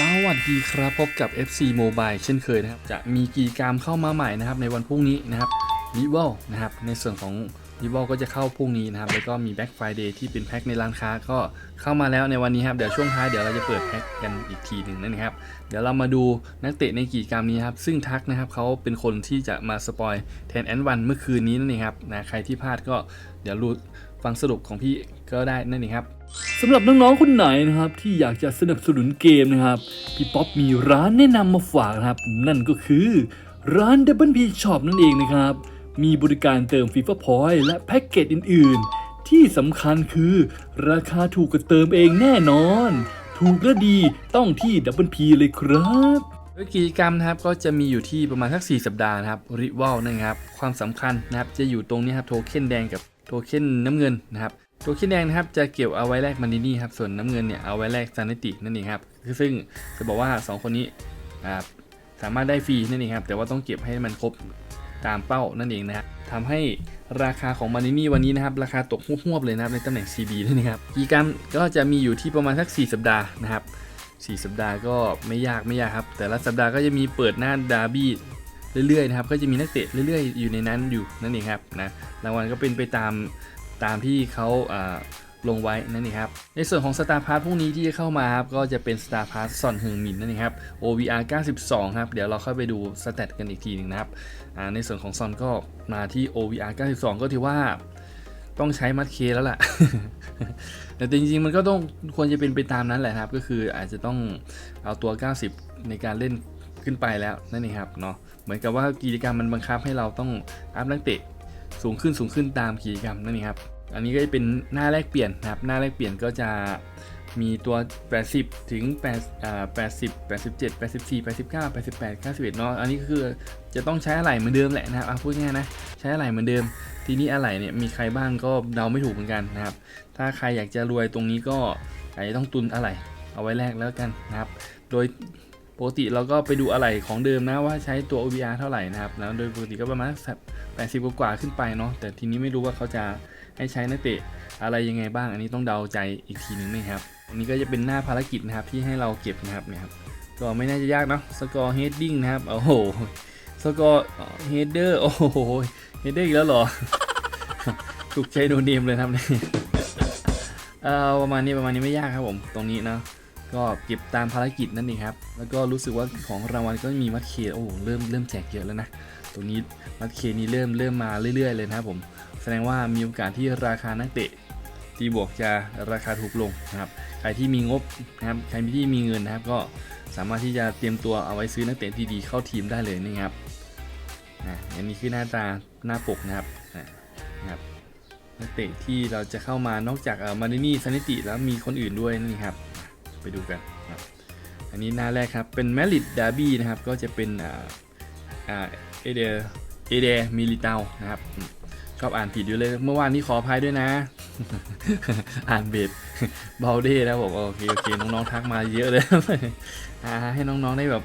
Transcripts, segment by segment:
สวัสดีครับพบกับ FC Mobile เช่นเคยนะครับ จะมีกิจกรรมเข้ามาใหม่นะครับในวันพรุ่งนี้นะครับ r i v a l นะครับในส่วนของ r i v a l ก็จะเข้าพรุ่งนี้นะครับแล้วก็มี Black Friday ที่เป็นแพ็คในร้านค้าก็เข้ามาแล้วในวันนี้ครับเดี๋ยวช่วงท้ายเดี๋ยวเราจะเปิดแพ็คกันอีกทีหนึ่งนะครับ เดี๋ยวเรามาดูนักเตะในกิจกรรมนี้ครับซึ่งทักนะครับเขาเป็นคนที่จะมาสปอยแทนแอนวันเมื่อคืนนี้นั่นเองครับนะใครที่พลาดก็เดี๋ยวรู้ ฟังสรุปของพี่ก็ได้นั่นเองครับสำหรับน้องๆคนไหนนะครับที่อยากจะสนับสนุนเกมนะครับพี่ป๊อปมีร้านแนะนำมาฝากนะครับ นั่นก็คือร้าน Double P Shop นั่นเองนะครับ มีบริการเติม FIFA Point และแพ็กเกจอื่น ๆ ที่สำคัญคือราคาถูกกว่าเติมเองแน่นอน ถูกและดีต้องที่ Double P เลยครับกิจกรรมนะครับก็จะมีอยู่ที่ประมาณสัก 4 สัปดาห์นะครับริวัลนะครับความสำคัญนะครับจะอยู่ตรงนี้ครับโทเค็นแดงกับ โทเค็นน้ำเงินนะครับตัวคิดแดงนะครับจะเก็บเอาไว้แลกมันนี่ครับส่วนน้ำเงินเนี่ยเอาไว้แลกซานิตินั่นเองครับซึ่งจะบอกว่า 2 คนนี้สามารถได้ฟรีนั่นเองครับแต่ว่าต้องเก็บให้มันครบตามเป้านั่นเองนะครับทำให้ราคาของมันนี่วันนี้นะครับราคาตกหวบๆเลยนะครับในตำแหน่ง CB นั่นเองครับกิจกรรมก็จะมีอยู่ที่ประมาณสัก 4 สัปดาห์นะครับ4สัปดาห์ก็ไม่ยากไม่ยากครับ แต่ละสัปดาห์ก็จะมีเปิดหน้าดาร์บี้ เรื่อยๆนะครับก็จะมีนักเตะเรื่อยๆ อยู่ในนั้นอยู่นั่นเองครับนะรางวัลก็เป็นไปตามตามที่เขาลงไว้นั่นเองครับ ในส่วนของ Star Pass พวกนี้ที่จะเข้ามาครับก็จะเป็น Star Pass ซอนเฮงมินนั่นเองครับ OVR 92 ครับ เดี๋ยวเราค่อยไปดูสเตตกันอีกทีหนึ่งนะครับในส่วนของซอนก็มาที่ OVR 92 ก็ถือว่าต้องใช้มัดเคแล้วล่ะ แต่จริงๆ มันก็ต้องควรจะเป็นไปตามนั้นแหละครับ ก็คืออาจจะต้องเอาตัว 90 ในการเล่น ขึ้นไปแล้วนั่นเองครับเนาะเหมือนกับว่ากิจกรรมมันบังคับให้เราต้องอัพนักเตะสูงขึ้นสูงขึ้นตามกิจกรรมนั่นเองครับอันนี้ก็จะเป็นหน้าแรกเปลี่ยนนะครับหน้าแรกเปลี่ยนก็จะมีตัว 80 ถึง8อ่า80 87 84 89 88 91เนาะ อันนี้ก็คือจะต้องใช้อะไหล่เหมือนเดิมแหละนะครับพูดง่ายนะ ใช้อะไหล่เหมือนเดิม ทีนี้อะไหล่เนี่ยมีใครบ้างก็เดาไม่ถูกเหมือนกันนะครับ ถ้าใครอยากจะรวยตรงนี้ก็อาจจะต้องตุนอะไหล่เอาไว้แลกแล้วกันนะครับ โดย ปกติเราก็ไปดูอะไหล่ของเดิมนะว่าใช้ตัว OVR เท่าไหร่นะครับแล้วโดยปกติก็ประมาณ80 กว่าขึ้นไปเนาะแต่ทีนี้ไม่รู้ว่าเขาจะให้ใช้นักเตะอะไรยังไงบ้าง อันนี้ต้องเดาใจอีกทีนึงนะครับอันนี้ก็จะเป็นหน้าภารกิจนะครับที่ให้เราเก็บนะครับเนี่ยครับก็ไม่น่าจะยากเนาะสกอร์เฮดดิ้งนะครับโอ้โหสกอร์เฮดเดอร์โอ้โหเฮดเดอร์อีกแล้วเหรอถูกใช้โดนเนมเลยครับเนี่ยเออประมาณนี้ประมาณนี้ไม่ยากครับผมตรงนี้เนาะ ก็เก็บตามภารกิจนั่นเองครับ แล้วก็รู้สึกว่าของรางวัลก็มีมัดเคโอ้โหเริ่มเริ่มแจกเยอะแล้วนะ ตรงนี้มัดเคนี้เริ่มเริ่มมาเรื่อย ๆ เลยนะครับผม แสดงว่ามีโอกาสที่ราคานักเตะตีบวกจะราคาถูกลงนะครับ ใครที่มีงบนะครับ ใครที่มีเงินนะครับ ก็สามารถที่จะเตรียมตัวเอาไว้ซื้อนักเตะที่ดีเข้าทีมได้เลยนะครับ อะอันนี้คือหน้าตาหน้าปกนะครับ อะนะครับนักเตะที่เราจะเข้ามานอกจากมาดินี่ซานิติแล้วมีคนอื่นด้วยนี่ครับ ไปดูกันนะครับอันนี้หน้าแรกครับ เป็นแมริดดาร์บี้นะครับ ก็จะเป็นอ่าอ่าเอเดเอเดมิลิเตานะครับ ชอบอ่านผิดอยู่เลย เมื่อวานนี้ขออภัยด้วยนะ อ่านเบดเบลเด้นะผมโอเคโอเคน้องๆทักมาเยอะเลยอ่าให้น้องๆได้แบบ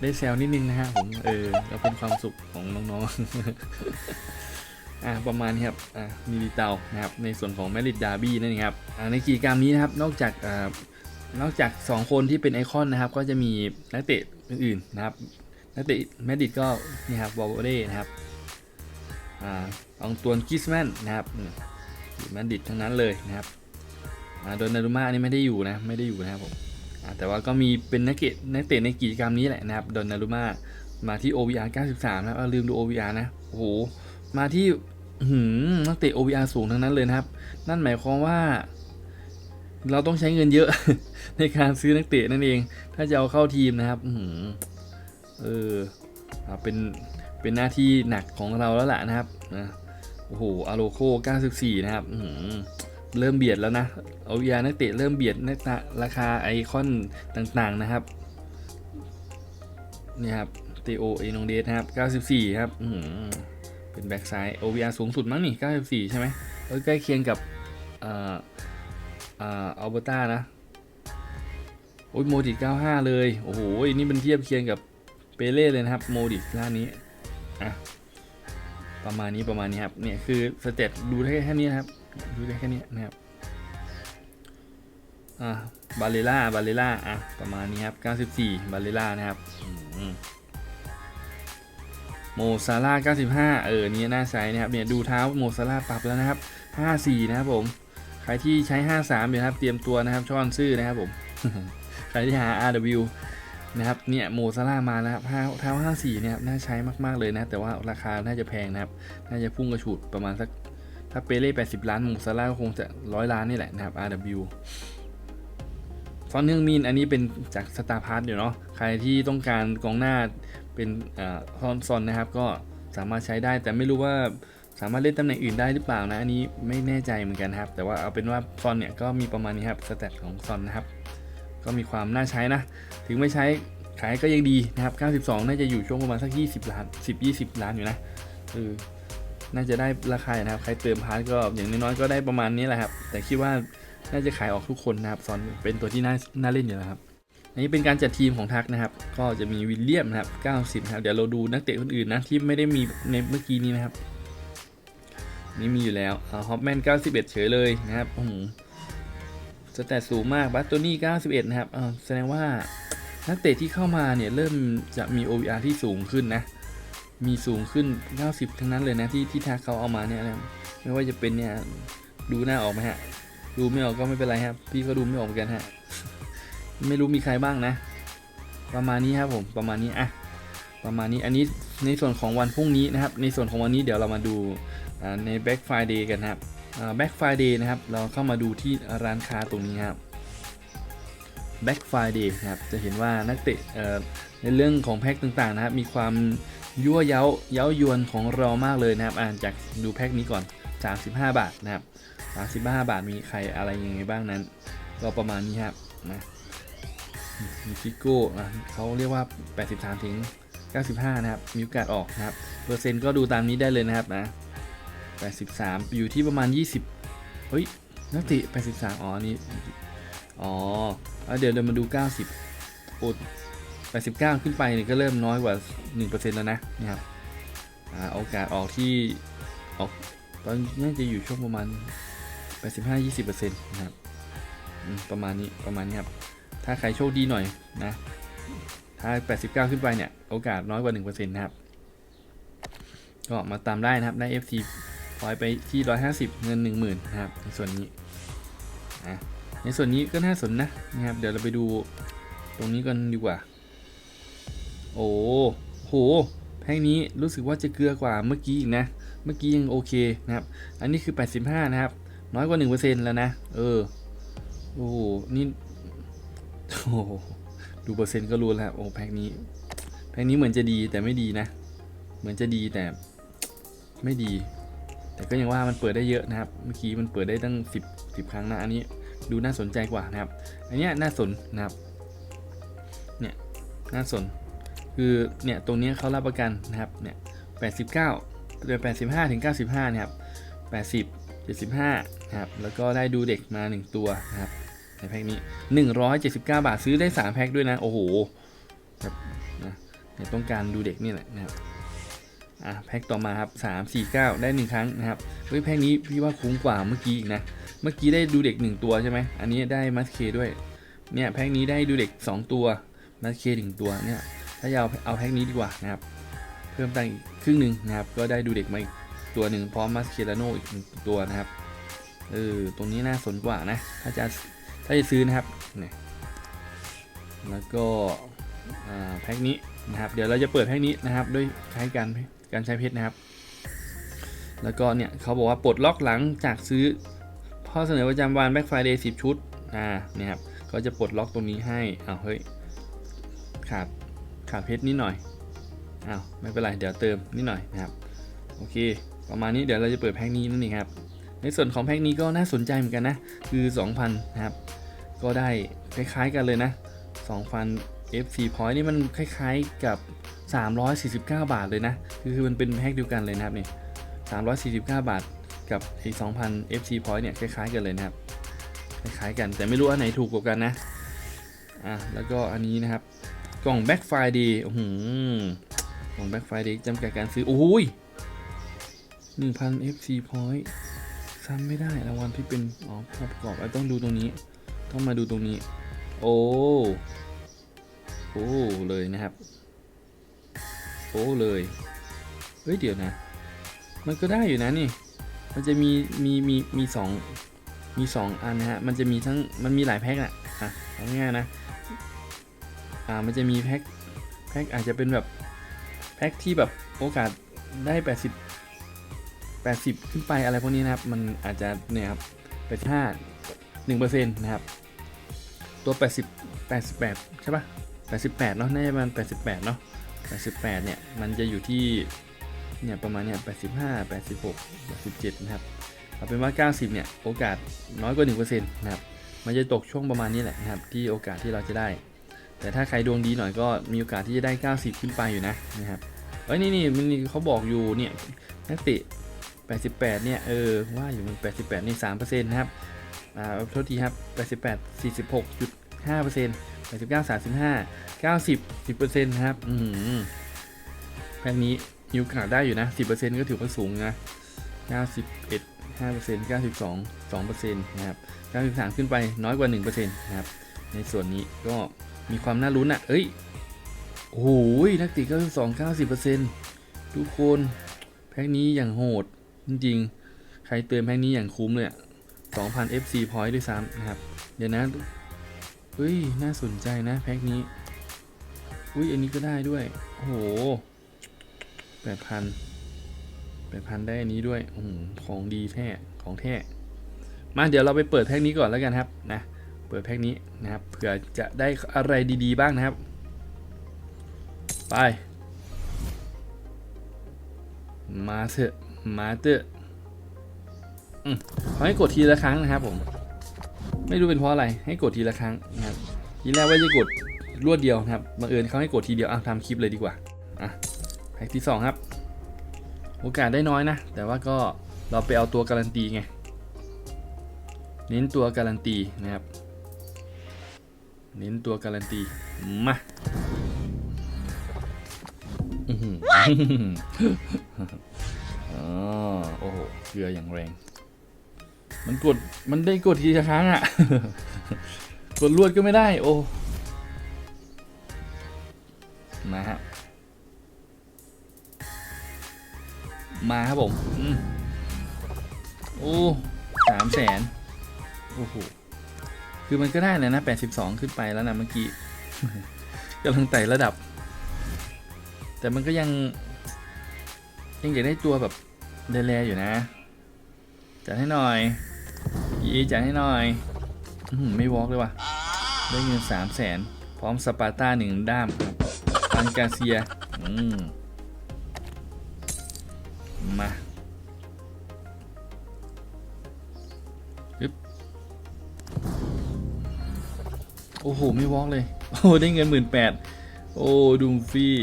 ได้แซวนิดนึงนะฮะผมเออแล้วเป็นความสุขของน้องๆอ่าประมาณนี้ครับอ่ามิลิเตานะครับในส่วนของแมริดดาร์บี้นั่นเองครับอ่าในกิจกรรมนี้นะครับนอกจากอ่า นอกจาก 2 คนที่เป็นไอคอนนะครับ ก็จะมีนักเตะอื่นๆนะครับ นักเตะแมดริดก็นี่ครับวอลเล่นะครับอ่าองตวนกิสแมนนะครับแมดริดทั้งนั้นเลยนะครับอ่าโดนารุมาอันนี้ไม่ได้อยู่นะไม่ได้อยู่นะครับผมอ่าแต่ว่าก็มีเป็นนักเตะนักเตะในกิจกรรมนี้แหละนะครับโดนารุมามาที่ OVR 93นะครับอ่าลืมดู OVR นะโอ้โหมาที่หืมนักเตะ OVR สูงทั้งนั้นเลยนะครับ นั่นหมายความว่า เราต้องใช้เงินเยอะ ในการซื้อนักเตะนั่นเอง ถ้าจะเอาเข้าทีมนะครับเออเป็นเป็นหน้าที่หนักของเราแล้วล่ะนะครับนะโอ้โหอาโลโค94 นะครับเริ่มเบียดแล้วนะเอายานักเตะเริ่มเบียดในราคาไอคอนต่างๆนะครับนี่ครับเตโอเอนงเดสนะครับ 94 ครับเป็นแบ็กไซด์ OVR สูงสุดมั้งนี่ 94 ใช่ไหมเออใกล้เคียงกับ อ่าอัลเบอร์ตานะโอ้ยโมดิต95 เลย โอ้โหนี่มันเทียบเคียงกับเปเล่เลยนะครับ โมดิตร้านนี้อะประมาณนี้ประมาณนี้ครับเนี่ยคือสเตตดูได้แค่นี้นะครับ ดูได้แค่นี้นะครับอะบาเลล่าบาเลล่าอะประมาณนี้ครับ94 บาเลล่านะครับโมซาร่า95 เออนี่น่าใช้นะครับเนี่ยดูเท้าโมซาร่าปรับแล้วนะครับ 54 นะครับผม รที่ใช้ 53อยู่นะครับเตรียมตัวนะครับช่อนซื่อนะครับผมใครที่หา RW นะครับเนี่ยโมซาร่ามาแล้วครับเท้าเท้า54เนี่ยน่าใช้มากๆเลยนะ แต่ว่าราคาน่าจะแพงนะครับ น่าจะพุ่งกระฉูดประมาณสัก ถ้าเปเล่80ล้านโมซาร่าก็คงจะร้อยล้านนี่แหละนะครับ RW ฟอนเนื่องมีนอันนี้เป็นจากสตาร์พาร์ทอยู่เนาะใครที่ต้องการกองหน้าเป็นซอนซอนนะครับ ก็สามารถใช้ได้แต่ไม่รู้ว่า สามารถเล่นตำแหน่งอื่นได้หรือเปล่านะ อันนี้ไม่แน่ใจเหมือนกันครับ แต่ว่าเอาเป็นว่าซอนเนี่ยก็มีประมาณนี้ครับสเตตของซอนนะครับ ก็มีความน่าใช้นะ ถึงไม่ใช้ขายก็ยังดีนะครับ 92 น่าจะอยู่ช่วงประมาณสัก 20 ล้าน 10 20 ล้านอยู่นะเออน่าจะได้ราคานะครับ ใครเติมพาร์ทก็อย่างน้อยๆก็ได้ประมาณนี้แหละครับ แต่คิดว่าน่าจะขายออกทุกคนนะครับ ซอนเป็นตัวที่น่าน่าเล่นอยู่แล้วครับอันนี้เป็นการจัดทีมของทักนะครับ ก็จะมีวิลเลียมนะครับ 90นะครับ เดี๋ยวเราดูนักเตะคนอื่นนะที่ไม่ได้มีในเมื่อกี้นี้นะครับ นี่มีอยู่แล้วฮอปแมน 91 เฉยเลยนะครับโอ้โหสแตทสูงมากบัตโตนี่ 91 นะครับแสดงว่านักเตะที่เข้ามาเนี่ยเริ่มจะมี OVR ที่สูงขึ้นนะ มีสูงขึ้น 90 ทั้งนั้นเลยนะที่ที่ทักเขาเอามาเนี่ยนะไม่ว่าจะเป็นเนี่ยดูหน้าออกไหมฮะ ดูไม่ออกก็ไม่เป็นไรครับ พี่ก็ดูไม่ออกเหมือนกันฮะ ไม่รู้มีใครบ้างนะ ประมาณนี้ครับผม ประมาณนี้อะประมาณนี้ อันนี้ในส่วนของวันพรุ่งนี้นะครับ ในส่วนของวันนี้เดี๋ยวเรามาดู ใน Black Friday กันครับอ่า Black Friday นะครับ เราเข้ามาดูที่ร้านค้าตรงนี้ครับ Black Friday ครับ จะเห็นว่านักเตะในเรื่องของแพ็คต่างๆนะครับ มีความยั่วเย้าเย้ายวนของเรามากเลยนะครับ อ่านจากดูแพ็คนี้ก่อน 35 บาทนะครับ 35 บาทมีใครอะไรยังไงบ้างนั้น ก็ประมาณนี้ครับนะมีฟิโก้อะเขาเรียกว่า 83ถึง95 นะครับ มีโอกาสออกนะครับ เปอร์เซ็นต์ก็ดูตามนี้ได้เลยนะครับนะ 83 อยู่ที่ประมาณ 20 เฮ้ย นักเตะ83 อ๋อ นี่ อ๋อเดี๋ยวเดี๋ยวมาดู 90 โอ้89 ขึ้นไปเนี่ยก็เริ่มน้อยกว่า 1%แล้วนะนะครับอ่าโอกาสออกที่ออกตอนน่าจะอยู่ช่วงประมาณ 85 20%นะครับประมาณนี้ประมาณนี้ครับถ้าใครโชคดีหน่อยนะถ้า 89 ขึ้นไปเนี่ย โอกาสน้อยกว่า 1%นะครับ ก็มาตามได้นะครับได้ FT ล่อยไปที่ 150 เงิน 10,000นะครับในส่วนนี้อะในส่วนนี้ก็น่าสนนะนะครับเดี๋ยวเราไปดูตรงนี้กันดีกว่า โอ้โหแพ็กนี้รู้สึกว่าจะเกลือกว่าเมื่อกี้อีกนะ เมื่อกี้ยังโอเคนะครับ อันนี้คือ 85 นะครับ น้อยกว่า 1%แล้วนะ เออ โอ้โหนี่โอ้ดูเปอร์เซ็นต์ก็รู้แล้วโอ้แพ็กนี้แพ็กนี้เหมือนจะดีแต่ไม่ดีนะ เหมือนจะดีแต่ไม่ดี แต่ก็ยังว่ามันเปิดได้เยอะนะครับ เมื่อกี้มันเปิดได้ตั้ง 10 10 ครั้งนะอันนี้ดูน่าสนใจกว่านะครับ อันนี้น่าสนนะครับ เนี่ยน่าสน คือเนี่ยตรงนี้เขารับประกันนะครับ เนี่ย89เดือน85ถึง95นะครับ80 75นะครับ แล้วก็ได้ดูเด็กมา1ตัวนะครับในแพ็คนี้179บาทซื้อได้3แพ็คด้วยนะ โอ้โหแบบนะเนี่ยต้องการดูเด็กนี่แหละนะครับ อะแพ็คต่อมาครับ3 4 9 ได้1ครั้งนะครับเฮ้ยแพ็คนี้พี่ว่าคุ้มกว่าเมื่อกี้อีกนะเมื่อกี้ได้ดูเด็ก 1 ตัวใช่ไหมอันนี้ได้มัสเคด้วยเนี่ยแพ็คนี้ได้ดูเด็ก 2 ตัวมัสเคหนึ่งตัวเนี่ยถ้าจะเอาเอาแพ็คนี้ดีกว่านะครับเพิ่มตังค์อีกครึ่งหนึ่งนะครับก็ได้ดูเด็กมาอีกตัวหนึ่งพร้อมมัสเคลาโนอีกหนึ่งตัวนะครับเออตรงนี้น่าสนกว่านะถ้าจะถ้าจะซื้อนะครับเนี่ยแล้วก็อ่าแพ็คนี้นะครับเดี๋ยวเราจะเปิดแพ็คนี้นะครับด้วยใช้การ การใช้เพชรนะครับ แล้วก็เนี่ยเขาบอกว่าปลดล็อกหลังจากซื้อข้อเสนอประจำวัน Black Friday 10 ชุด อ่า เนี่ยครับ ก็จะปลดล็อกตรงนี้ให้ อ้าว เฮ้ย ขาด ขาดเพชรนิดหน่อย อ้าว ไม่เป็นไร เดี๋ยวเติมนิดหน่อยนะครับ โอเค ประมาณนี้ เดี๋ยวเราจะเปิดแพ็คนี้นั่นเองครับ ในส่วนของแพ็คนี้ก็น่าสนใจเหมือนกันนะ คือ 2,000 นะครับ ก็ได้คล้ายๆกันเลยนะ 2,000 FC point นี่มันคล้ายๆกับ 349 บาทเลยนะ คือมันเป็นแพ็คเดียวกันเลยนะครับนี่349 บาทกับไอ้2,000 FC point เนี่ยคล้ายๆกันเลยนะครับ คล้ายๆกันแต่ไม่รู้อันไหนถูกกว่ากันนะ อะแล้วก็อันนี้นะครับ กล่อง Black Friday โอ้โหกล่อง Black Friday จำกัดการซื้อโอ้ย1,000 FC point ซ้ำไม่ได้รางวัลที่เป็นอ๋อประกอบต้องดูตรงนี้ ต้องมาดูตรงนี้ โอ้ อ้เลยนะครับ โอ้เลย เฮ้ยเดี๋ยวนะ มันก็ได้อยู่นะนี่ มันจะมีมีมีมีสองมีสองอันนะฮะ มันจะมีทั้งมันมีหลายแพ็คอะอะอาง่ายๆนะ อ่ามันจะมีแพ็คแพ็คอาจจะเป็นแบบแพ็คที่แบบโอกาสได้ 80 80 ขึ้นไปอะไรพวกนี้นะครับ มันอาจจะเนี่ยครับ85 1%นะครับ ตัว 80 88 ใช่ปะ 88เนาะน่าจะประมาณ88เนาะ88เนี่ยมันจะอยู่ที่เนี่ยประมาณเนี่ย85 86 87นะครับเอาเป็นว่า 90เนี่ยโอกาสน้อยกว่า1%นะครับมันจะตกช่วงประมาณนี้แหละนะครับที่โอกาสที่เราจะได้ แต่ถ้าใครดวงดีหน่อยก็มีโอกาสที่จะได้ 90 ขึ้นไปอยู่นะนะครับเอ้ยนี่นี่มันเขาบอกอยู่เนี่ยนักเตะ88เนี่ยเออว่าอยู่มัน88นี่3%นะครับอ่าโทษทีครับ88 46.5% 89 35 90 10%นะครับ อืมแพ็คนี้มีโอกาสได้อยู่นะ 10%ก็ถือว่าสูงนะ 91 5% 92 2%นะครับ 93 ขึ้นไปน้อยกว่า 1%นะครับ ในส่วนนี้ก็มีความน่าลุ้นอะ เอ้ย โอ้โห นักติ92 90%ทุกคนแพ็คนี้อย่างโหด จริงๆ ใครเติมแพ็คนี้อย่างคุ้มเลยอะ2,000 FC point ด้วยซ้ำนะครับ เดี๋ยวนะ เฮ้ย น่าสนใจนะแพ็คนี้ อุ้ยอันนี้ก็ได้ด้วย โอ้โห8,000 8,000ได้อันนี้ด้วยอของดีแท้ ของแท้ มาเดี๋ยวเราไปเปิดแพ็คนี้ก่อนแล้วกันครับนะ เปิดแพ็คนี้นะครับ เผื่อจะได้อะไรดีๆบ้างนะครับ ไป มาเถอะ มาเถอะอืมขาให้กดทีละครั้งนะครับผม ไม่รู้เป็นเพราะอะไรให้กดทีละครั้งนะครับทีแรกว่าจะกดรวดเดียวนะครับบังเอิญเขาให้กดทีเดียวอะทำคลิปเลยดีกว่าอะแพ็คที่สองครับ โอกาสได้น้อยนะ แต่ว่าก็เราไปเอาตัวการันตีไงเน้นตัวการันตีนะครับ เน้นตัวการันตีมาอ๋อโอ้โหเกลืออย่างแรง มันกดมันได้กดทีละครั้งอะ่ะ กดรวดก็ไม่ได้ โอ้มาฮะมาครับผมอืมโอ้สามแสนโอ้โหคือมันก็ได้เลยนะ82ขึ้นไปแล้วนะเมื่อกี้กำลังไต่ระดับ แต่มันก็ยัง ยังอยากได้ตัวแบบแร่ๆอยู่นะ จัดให้หน่อย EA จัดให้หน่อยอไม่วอล์กเลยว่ะ ได้เงิน3 0 0แสนพร้อมสปาร์ต้าหนึ่งด้ามครับฟันกาเซีย อืม มาอึ๊บโอ้โห ไม่วอล์กเลย โอ้ได้เงินหมื่นแปดโอ้ ดูมฟี่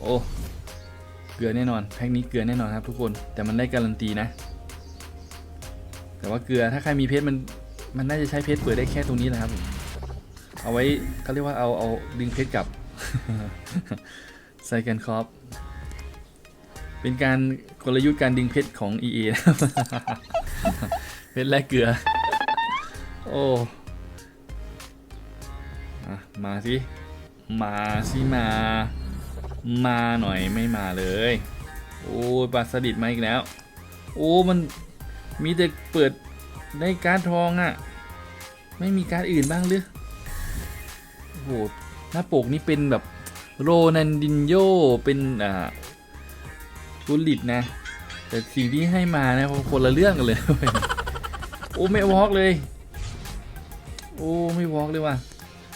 โอ้ เกลือแน่นอนแพ็คนี้เกลือแน่นอนครับทุกคนแต่มันได้การันตีนะ แต่ว่าเกลือถ้าใครมีเพชรมันมันน่าจะใช้เพชรเปิดได้แค่ตรงนี้แหละครับ เอาไว้เขาเรียกว่าเอาเอาดึงเพชรกลับใส่กันครอปเป็นการกลยุทธ์การดึงเพชรของ EA นะครับเพชรและเกลือ โอ้อมาสิ มาสิมา มาหน่อยไม่มาเลย โอ้ปลาสลิดมาอีกแล้ว โอ้มันมีแต่เปิดได้การ์ดทองอะ่ะ ไม่มีการดอื่นบ้างหรือโอ้โหหน้าปกนี่เป็นแบบโรนันดินโยเป็นอ่ากุลิตนะ แต่สิ่งที่ให้มานะคนละเรื่องกันเลย โอ้ไม่วอล์กเลย โอ้ไม่วอล์กเลยว่ะ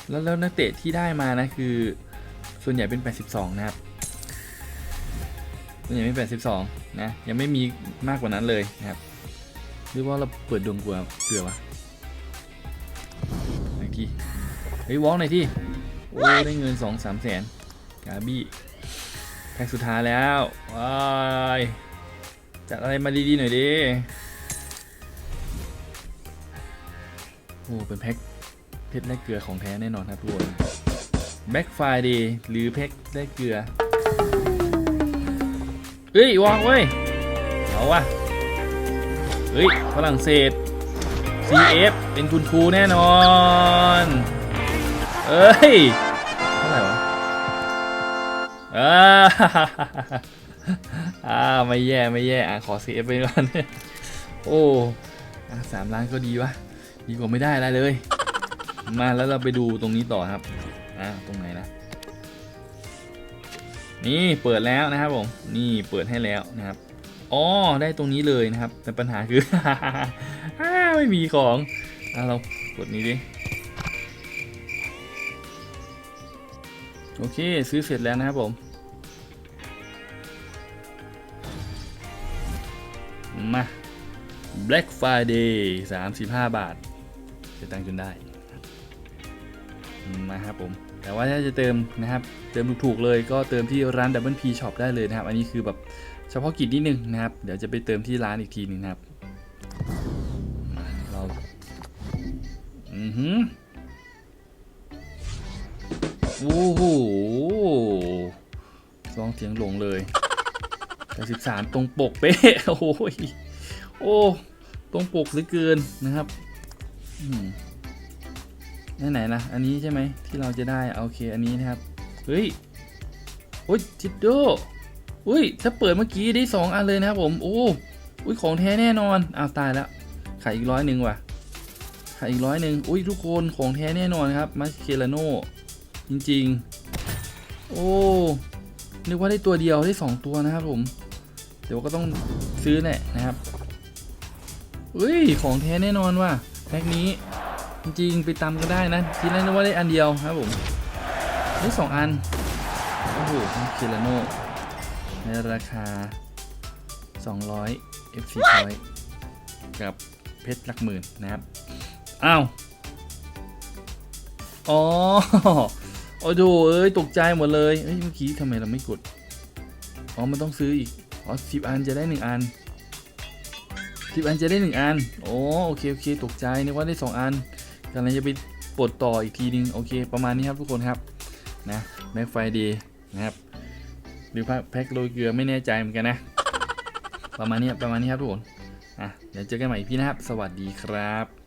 แล้วแล้วนักเตะที่ได้มานะคือ ส่วนใหญ่เป็น 82 นะครับส่วนใหญ่เป็น82 นะ ยังไม่มีมากกว่านั้นเลยนะครับหรือว่าเราเปิดดวงกลัวเกลือวะหน่อที่เฮ้ยวอล์กหน่อยที่โอ้ได้เงิน 2 3 แสนกาบี้แพ็กสุดท้ายแล้วว้ายจัดอะไรมาดีๆหน่อยดิโอ้เป็นแพ็คเพชรและเกลือของแท้แน่นอนครับทุกคน แบ็กไฟดย์หรือเพชรและเกลือ เฮ้ยวางเว้ย เอาวะเฮ้ย ฝรั่งเศส CF เป็นคุณครูแน่นอน เอ้ย เท่าไหร่วะอ่าอ่าไม่แย่ไม่แย่อะขอ CF ไปก่อนโอ้สามล้านก็ดีวะ ดีกว่าไม่ได้อะไรเลย มาแล้วเราไปดูตรงนี้ต่อครับ อ่าตรงไหนนะนี่เปิดแล้วนะครับผมนี่เปิดให้แล้วนะครับอ๋อได้ตรงนี้เลยนะครับ แต่ปัญหาคือไม่มีของอะเรากดนี้ดิโอเคซื้อเสร็จแล้วนะครับผมมา Black Friday 35 บาทจะตังจนได้ มาครับผม แต่ว่าถ้าจะเติมนะครับ เติมถูกๆเลยก็เติมที่ร้าน Double P Shop ได้เลยนะครับ อันนี้คือแบบเฉพาะกิจนิดนึงนะครับ เดี๋ยวจะไปเติมที่ร้านอีกทีหนึงนะครับเราอือหือโอ้โหซองเสียงหลงเลยแต่13ตรงปกเป๊ะ โอ้ยโอ้ ตรงปกเหลือเกินนะครับ อืม ไหนๆนะอันนี้ใช่ไหมที่เราจะได้โอเคอันนี้นะครับเฮ้ยโอ้ยจิตโดอุ้ยถ้าเปิดเมื่อกี้ได้ 2 อันเลยนะครับผมโอ้อุ้ยของแท้แน่นอนอ้าวตายแล้วขายอีกร้อยหนึ่งว่ะขายอีกร้อยหนึ่งอุ้ยทุกคนของแท้แน่นอนครับมาเคลาโนจริงๆ โอ้นึกว่าได้ตัวเดียวได้ 2 ตัวนะครับผม เดี๋ยวก็ต้องซื้อแหละนะครับเฮ้ยของแท้แน่นอนว่ะแพ็คนี้ จริงไปตามก็ได้นะทีแรกนึกว่าได้อันเดียวครับผมได้สองอันโอ้โหเคลาโนในราคา 200 FC point กับเพชรหลักหมื่นนะครับ อ้าว อ๋อโอ้โหเอ้ย ตกใจหมดเลยเอ้ย เมื่อกี้ทำไมเราไม่กด อ๋อ มันต้องซื้ออีก อ๋อสิบอันจะได้หนึ่งอันสิบอันจะได้หนึ่งอัน โอ้โอเค โอเค ตกใจนึกว่าได้สองอัน กำลังจะไปปลดต่ออีกทีนึงโอเค ประมาณนี้ครับทุกคนครับนะแม็กไฟดีนะครับหรือแพ็คโรยเกลือไม่แน่ใจเหมือนกันนะ ประมาณนี้ประมาณนี้ครับทุกคนอะเดี๋ยวเจอกันใหม่พี่นะครับ สวัสดีครับ